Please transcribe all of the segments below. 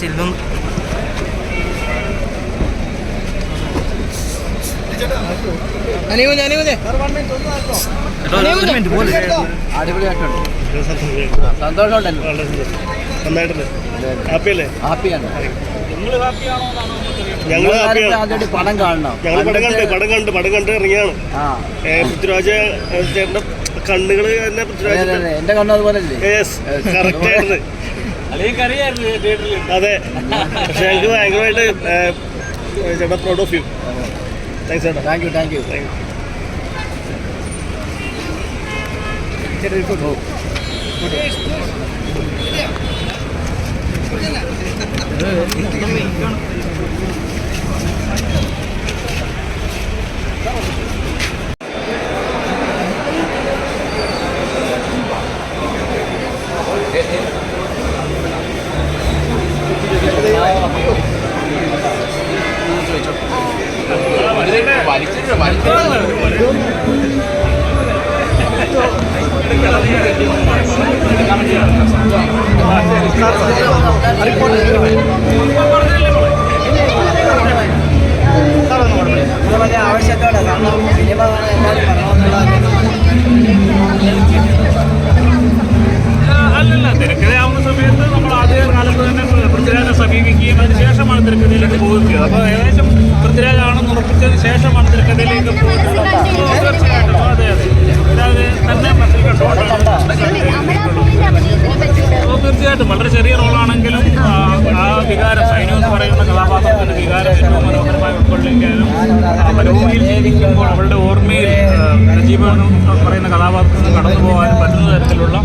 ചില്ലും. ചേട്ടാ ഒരു മിനിറ്റ് പോലെ അടിപൊളിയായിട്ടുണ്ട്. സന്തോഷമുണ്ടല്ലോ. നന്നായിട്ടുണ്ട്. ഹാപ്പിയല്ലേ? ഹാപ്പിയാണ്. ഞങ്ങൾ ഹാപ്പിയാണ് ആദ്യമായിട്ട് പടം കാണണം. ഞങ്ങൾ പടം കണ്ട് പടം കണ്ട് പടം കണ്ട് ഇറങ്ങിയാണ്. പൃഥ്വിരാജ് ചേട്ടന്റെ കണ്ണുകൾ തന്നെ പൃഥ്വിരാജ്. എന്റെ കണ്ണു അതുപോലെ അല്ലേ യെസ് കറക്റ്റ് ആയിരുന്നു അതെ പക്ഷെ ഞങ്ങൾക്ക് ഭയങ്കരമായിട്ട് ഏ, ചേട്ടാ പ്രൗഡ് ഓഫ് യു താങ്ക്സ് ചേട്ടാ താങ്ക് യു താങ്ക് യു വലിയ ആവശ്യത്തോടെ കാരണം സിനിമ കാണാൻ എല്ലാവരും പറഞ്ഞുകൊണ്ടുള്ള വളരെ ചെറിയ റോളാണെങ്കിലും ആ, വികാരം സൈനു എന്ന് പറയുന്ന കഥാപാത്രത്തിന്റെ വികാരം ഏറ്റവും മനോഹരമായി ഉൾക്കൊള്ളിക്കാനും മരുഭൂമിയിൽ ജീവിക്കുമ്പോൾ അവളുടെ ഓർമ്മയിൽ നജീബ് എന്ന് പറയുന്ന കഥാപാത്രത്തിന് കടന്നു പോകാനും പറ്റുന്ന തരത്തിലുള്ള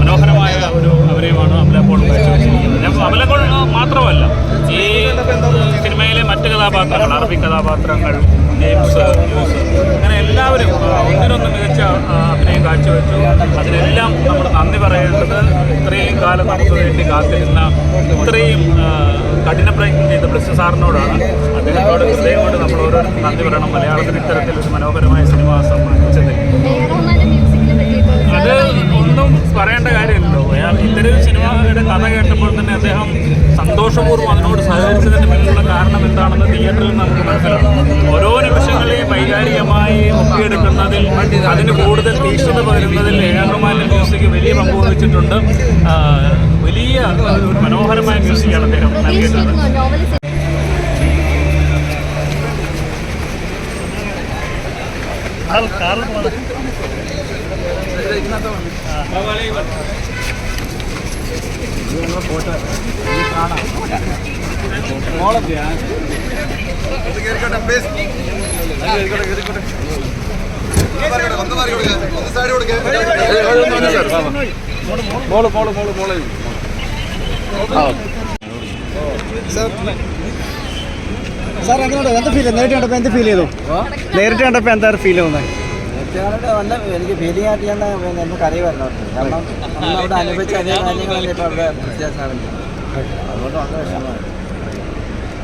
മനോഹരമായ ഒരു അഭിനയമാണ് അമലപ്പോൾ കാഴ്ചവെച്ചിരിക്കുന്നത് അമലപ്പോൾ മാത്രമല്ല ഈ സിനിമയിലെ മറ്റ് കഥാപാത്രങ്ങൾ അറബി കഥാപാത്രങ്ങൾ ജെയിംസ് യൂസ് കാലം നമുക്ക് വേണ്ടി കാത്തിരുന്ന ഇത്രയും കഠിന പ്രയത്നം ചെയ്ത ബ്ലസ് സാറിനോടാണ്. അദ്ദേഹത്തോട് ഹൃദയമോട് നമ്മൾ ഓരോരുത്തരും നന്ദി പറയണം. മലയാളത്തിന് ഇത്തരത്തിൽ ഒരു മനോഹരമായ സിനിമ സമ്മാനിച്ചത് അത് ഒന്നും പറയേണ്ട കാര്യമില്ലല്ലോ. അയാൾ ഇത്തരം സിനിമയുടെ കഥ കേട്ടപ്പോൾ തന്നെ അദ്ദേഹം സന്തോഷപൂർവം അതിനോട് സഹകരിച്ചതിന് പിന്നിലുള്ള കാരണം എന്താണെന്ന് തിയേറ്ററിൽ നമുക്ക് മനസ്സിലാക്കാം ഓരോ നിമിഷങ്ങളെയും വൈകാരികമായി ഒപ്പിയെടുക്കുന്നതിൽ അതിന് കൂടുതൽ തീക്ഷ്ണത പകരുന്നതിൽ ഏഴാറുമാലിന്റെ മ്യൂസിക് വലിയ പങ്ക് വഹിച്ചിട്ടുണ്ട്. വലിയ ഒരു മനോഹരമായ മ്യൂസിക്കാണ് അദ്ദേഹം നൽകിയിട്ടുള്ളത്. കാറിൽ പോകണം സാർ എങ്ങനെയുണ്ട് എന്ത് ഫീൽ നേരിട്ട് കണ്ടപ്പോൾ എന്ത് ഫീൽ ചെയ്തു നേരിട്ട് കണ്ടപ്പോൾ എന്താ ഫീൽ തോന്നുന്നത് നല്ല എനിക്ക് ഫീലിംഗ് ആയിട്ട് ഞാൻ എനിക്ക് അറിയുമായിരുന്നു കാരണം അവിടെ അനുഭവിച്ച അതേ കാര്യങ്ങളല്ലേ ഇപ്പോൾ അവിടെ വ്യത്യാസമാണ് അതുകൊണ്ട് വളരെ വിഷമമാണ്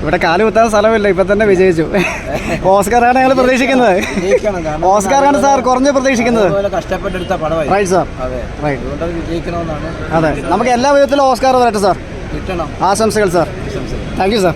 ഇവിടെ കാൽ കുത്താൻ സ്ഥലമില്ല ഇപ്പൊ തന്നെ വിജയിച്ചു. ഓസ്കാറാണ് ഞങ്ങൾ പ്രതീക്ഷിക്കുന്നത്. ആണ് ഓസ്കാറാണ് സാർ കുറഞ്ഞ് പ്രതീക്ഷിക്കുന്നത്. കഷ്ടപ്പെട്ടെടുത്ത പടമായി. റൈറ്റ് സാർ അതെ. നമുക്ക് എല്ലാ വിധത്തിലും ഓസ്കാർ വരട്ടെ സാർ ആശംസകൾ സാർ താങ്ക് യു സാർ.